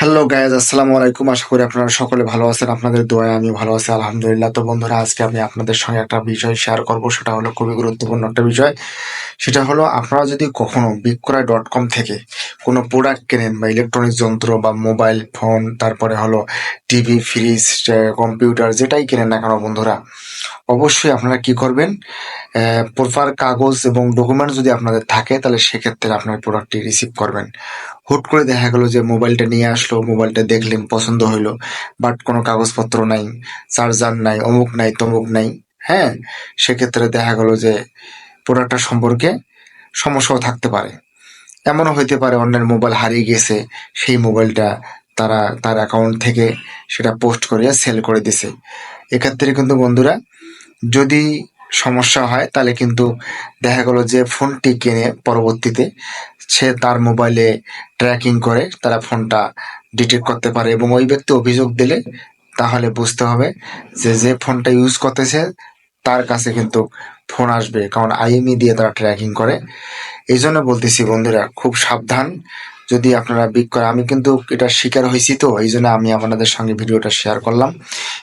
Hello guys আসসালামু আলাইকুম। আশা করি আপনারা সকলে ভালো আছেন, আপনাদের দোয়ায় আমি ভালো আছি, আলহামদুলিল্লাহ। তো বন্ধুরা, আজকে আমি আপনাদের সঙ্গে একটা বিষয় শেয়ার করব, সেটা হলো খুবই গুরুত্বপূর্ণ একটা বিষয়। সেটা হলো, আপনারা যদি কখনো বিক্রয় ডট কম থেকে কোনো প্রোডাক্ট কেনেন বা ইলেকট্রনিক যন্ত্র বা মোবাইল ফোন তারপরে হলো টিভি ফ্রিজ কম্পিউটার যেটাই কেনেন না কেন বন্ধুরা, অবশ্যই আপনারা কি করবেন? প্রপার কাগজ এবং ডকুমেন্ট যদি আপনাদের থাকে, তাহলে সেক্ষেত্রে আপনার প্রোডাক্টটি রিসিভ করবেন। হুট করে দেখা গেলো যে মোবাইলটা নিয়ে আসলো মোবাইলটা দেখলেন, পছন্দ হইল বাট কোনো কাগজপত্র নাই চার্জার নাই, অমুক নাই, তমুক নাই হ্যাঁ? সেক্ষেত্রে দেখা গেলো যে প্রোডাক্টটা সম্পর্কে সমস্যাও থাকতে পারে। এমনও হইতে পারে অন্যের মোবাইল হারিয়ে গেছে, সেই মোবাইলটা তারা, তার অ্যাকাউন্ট থেকে সেটা পোস্ট করিয়া সেল করে দিছে। এক্ষেত্রে কিন্তু বন্ধুরা, যদি সমস্যা হয়, তাহলে কিন্তু দেখা গেল যে ফোনটি কিনে পরবর্তীতে, সে তার মোবাইলে ট্র্যাকিং করে তারা ফোনটা ডিটেক্ট করতে পারে এবং ওই ব্যক্তি অভিযোগ দিলে তাহলে বুঝতে হবে যে যে ফোনটা ইউজ করতেছে তার কাছে কিন্তু ফোন আসবে, কারণ আইএমই দিয়ে তারা ট্র্যাকিং করে। এই জন্য বলতেছি বন্ধুরা, খুব সাবধান। যদি আপনারা বিক্রয় আমি কিন্তু এটা শিকার হয়েছি তো, এই জন্য আমি আপনাদের সঙ্গে ভিডিওটা শেয়ার করলাম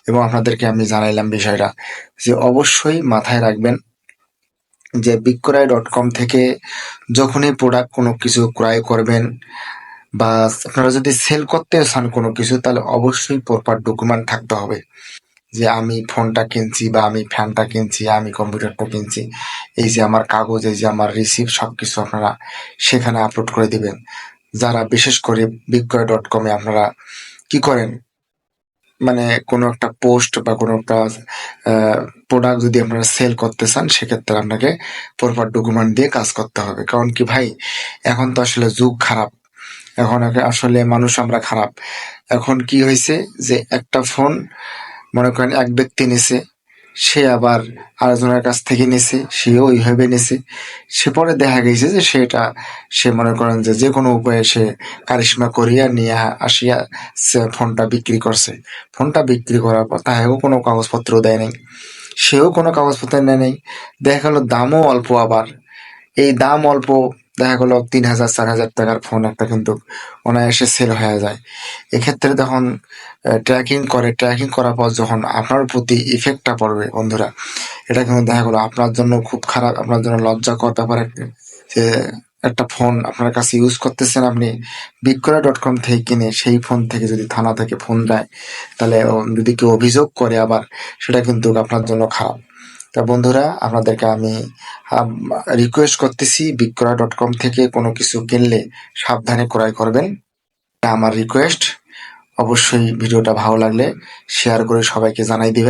এবং আপনাদেরকে আমি জানাইলাম বিষয়টা যে অবশ্যই মাথায় রাখবেন যে বিক্রয় ডট কম থেকে যখনই প্রোডাক্ট কোনো কিছু ক্রয় করবেন বা আপনারা যদি সেল করতে চান কোনো কিছু, তাহলে অবশ্যই প্রপার ডকুমেন্ট থাকতে হবে। যে আমি ফোনটা কিনছি বা আমি ফ্যানটা কিনছি, আমি কম্পিউটারটা কিনছি, এই যে আমার কাগজ, এই যে আমার রিসিপ্ট সব কিছু আপনারা সেখানে আপলোড করে দিবেন। যারা বিশেষ করে বিক্রয় ডট কমে আপনারা কি করেন? মানে কোনো একটা পোস্ট বা কোনো একটা প্রোডাক্ট যদি আপনারা সেল করতে চান, সেক্ষেত্রে আপনাকে প্রপার ডকুমেন্ট দিয়ে কাজ করতে হবে। কারণ কি ভাই, এখন তো আসলে যুগ খারাপ। এখন আসলে মানুষ আমরা খারাপ। এখন কি হয়েছে যে একটা ফোন মনে করেন এক ব্যক্তি নিছে, সে আবার আরেকজনের কাছ থেকে নিছে, সেও ওইভাবে নিছে। সে পরে দেখা গেছে যে সেটা, সে মনে করেন যে যে কোনো উপায়ে সে কারিশমা করিয়া নিয়ে আসিয়া সে ফোনটা বিক্রি করছে। ফোনটা বিক্রি করার পর তাহেও কোনো কাগজপত্র দেয় নাই। সেও কোনো কাগজপত্র নেয় নাই। দেখা গেলো দামও অল্প আবার। এই দাম অল্প দেখা গেলো তিন হাজার চার হাজার টাকার ফোন একটা কিন্তু অনায়াসে সেল হয়ে যায়। এক্ষেত্রে তখন ট্র্যাকিং করে ট্র্যাকিং করার পর যখন আপনার প্রতি ইফেক্টটা পড়বে বন্ধুরা, এটা কিন্তু দেখা গেলো আপনার জন্য খুব খারাপ, আপনার জন্য লজ্জাকর ব্যাপার যে একটা ফোন আপনার কাছে ইউজ করতেছেন আপনি বিক্রয় ডট কম থেকে কিনে সেই ফোন থেকে যদি থানা থেকে ফোন দেয়, তাহলে যদি কেউ অভিযোগ করে আবার, সেটা কিন্তু আপনার জন্য খারাপ। তা বন্ধুরা, আপনাদেরকে আমি রিকোয়েস্ট করতেছি বিক্রয় ডট কম থেকে কোনো কিছু কিনলে সাবধানে ক্রয় করবেন। আমার রিকোয়েস্ট অবশ্যই ভিডিওটা ভালো লাগলে শেয়ার করে সবাইকে জানাই দিবেন।